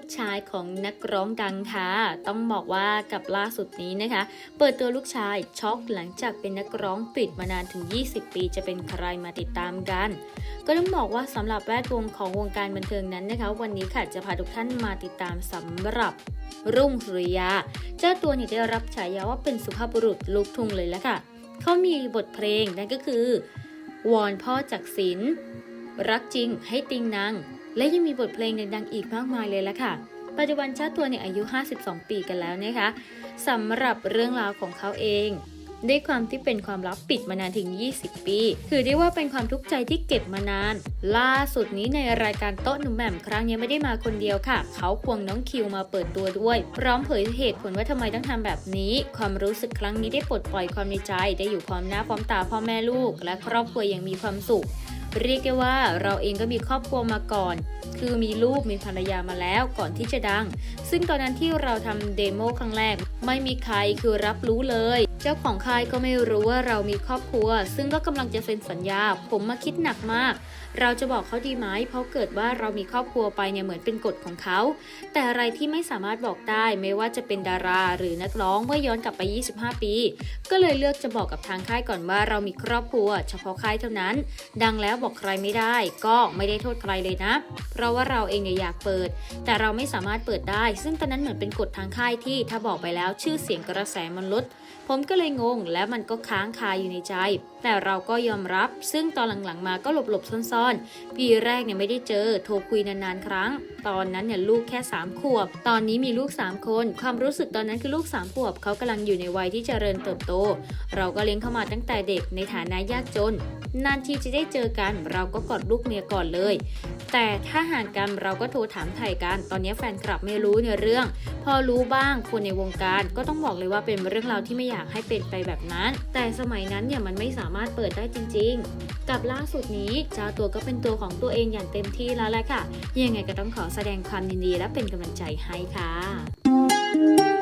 กชายของนักร้องดังค่ะ ต้องบอกว่ากับล่าสุดนี้นะคะ เปิดตัวลูกชายช็อกหลังจากเป็นนักร้องปิดมานานถึง 20 ปีจะเป็นใครมาติดตามกัน ก็ต้องบอกว่าสำหรับแวดวงของวงการบันเทิงนั้นนะคะ วันนี้ค่ะจะพาทุกท่านมาติดตามสำหรับรุ่งสุริยา เจ้าตัวนี่ได้รับฉายาว่าเป็นสุภาพบุรุษลูกทุ่งเลยแล้วค่ะเขามีบทเพลงนั่นก็คือ วอนพ่อจากศิลรักจริงให้ติงนาง และยังมีบทเพลงดังๆอีกมากมายเลยละค่ะ ปัจจุบันเจ้าตัวเนี่ยอายุ 52 ปีกันแล้วนะคะสำหรับเรื่องราวของเขาเองด้วยความที่เป็นความลับปิดมานานถึง 20 ปี ถือได้ว่าเป็นความทุกข์ใจที่เก็บมานาน ล่าสุดนี้ในรายการโต๊ะหนุ่มแหม่มครั้งนี้ไม่ได้มาคนเดียวค่ะ เขาควงน้องคิวมาเปิดตัวด้วย พร้อมเผยเหตุผลว่าทำไมต้องทำแบบนี้ ความรู้สึกครั้งนี้ได้ปลดปล่อยความในใจ ได้อยู่ความหน้าพร้อมตาพ่อแม่ลูก และครอบครัวอย่างมีความสุข เรียกได้ว่าเราเองก็มีครอบครัวมาก่อน คือมีลูกมีภรรยามาแล้วก่อนที่จะดัง ซึ่งตอนนั้นที่เราทำเดโมครั้งแรก ไม่มีใครคือรับรู้เลย เจ้าของค่ายก็ไม่รู้ว่าเรามีครอบครัว ซึ่งก็กำลังจะเซ็นสัญญา ผมมาคิดหนักมาก เราจะบอกเขาดีไหมเพราะเกิดว่าเรามีครอบครัวไปเนี่ยเหมือนเป็นกฎของเขา แต่อะไรที่ไม่สามารถบอกได้ไม่ว่าจะเป็นดาราหรือนักร้องเมื่อย้อนกลับไป 25 ปี ก็เลยเลือกจะบอกกับทางค่ายก่อนว่าเรามีครอบครัว เฉพาะค่ายเท่านั้น ดังแล้วบอกใครไม่ได้ ก็ไม่ได้โทษใครเลยนะ เพราะว่าเราเองเนี่ยอยากเปิด แต่เราไม่สามารถเปิดได้ ซึ่งตอนนั้นเหมือนเป็นกฎทางค่ายที่ถ้าบอกไปแล้วชื่อเสียงกระแสมันลด ผมก็เลยงง และมันก็ค้างคาอยู่ในใจ แต่เราก็ยอมรับ ซึ่งตอนหลังๆมาก็หลบๆซ่อนๆ ปีแรกเนี่ยไม่ได้เจอ โทรคุยนานๆครั้ง ตอนนั้นเนี่ยลูกแค่3ขวบ ตอนนี้มีลูก 3 คน ความรู้สึกตอนนั้นคือลูก3ขวบเขากำลังอยู่ในวัยที่เจริญเติบโต เราก็เลี้ยงเขามาตั้งแต่เด็กในฐานะยากจน นานทีจะได้เจอกันเราก็กอดลูกเมียก่อนเลย แต่ถ้าห่างกันเราก็โทรถามไถ่กัน ตอนนี้แฟนคลับไม่รู้ในเรื่อง พอรู้บ้างคนในวงการก็ต้องบอกเลยว่าเป็นเรื่องราวที่ไม่อยากให้เป็นไปแบบนั้น แต่สมัยนั้นเนี่ยมันไม่สามารถเปิดได้จริง ๆ กับล่าสุดนี้เจ้าตัวก็เป็นตัวของตัวเองอย่างเต็มที่แล้วแหละค่ะ ยังไงก็ต้องขอแสดงความยินดีและเป็นกำลังใจให้ค่ะ